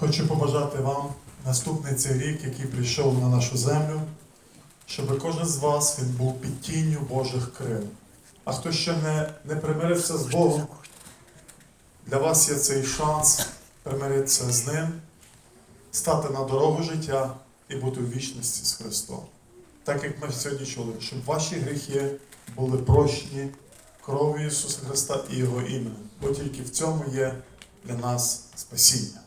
Хочу побажати вам наступний цей рік, який прийшов на нашу землю, щоб кожен з вас він був під тінню Божих крил. А хто ще не, не примирився з Богом, для вас є цей шанс примиритися з Ним, стати на дорогу життя і бути в вічності з Христом. Так як ми сьогодні чули, щоб ваші гріхи були прощені кров'ю Ісуса Христа і Його іменем, бо тільки в цьому є для нас спасіння.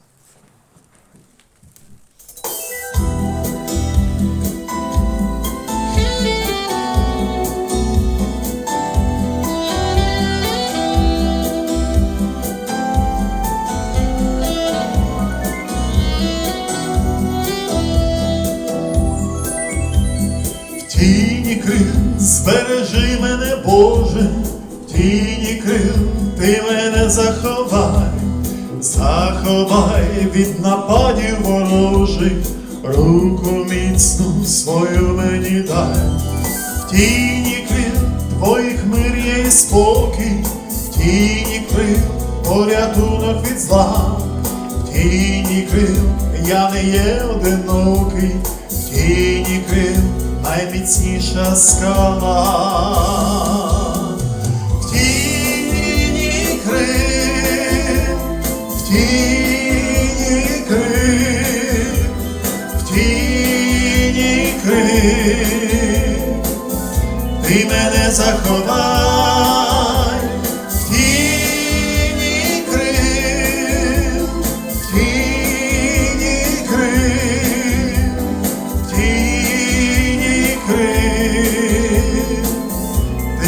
Тіні крил збережи мене, Боже, тіні крил ти мене заховай, заховай від нападів ворожих, руку міцну свою мені дай, в тіні крил твоїх мир є і спокій, в тіні крил порятунок від зла, в тіні крил я не є одинокий, в тіні крил найміцніша скала. В тіні крив, в тіні крив, в тіні крив, ти мене заховай,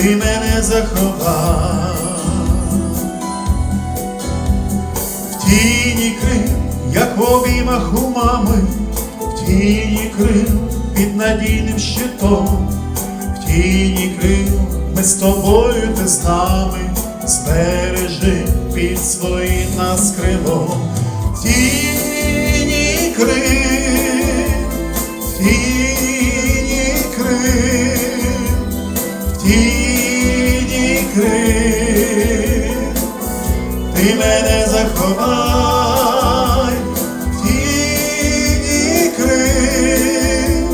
ти мене заховай, в тіні крил, як в обіймах у мами, в тіні крил під надійним щитом, в тіні крил ми з тобою ти з нами, збережи під своїм нас крилом, в тіні крил,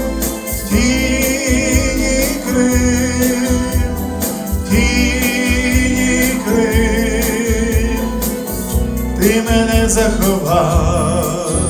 тіні ти мене заховай.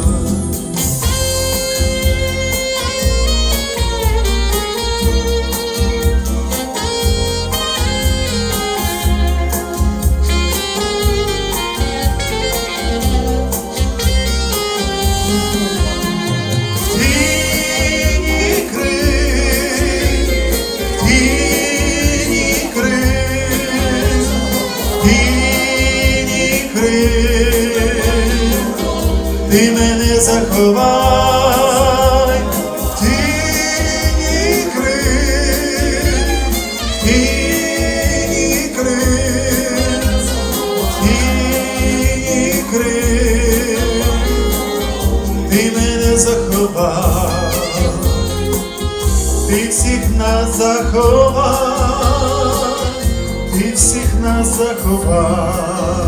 Ти мене заховай, тіні крил, тіні крил, тіні крил ти мене заховав, ти всіх нас заховав, ти всіх нас заховав.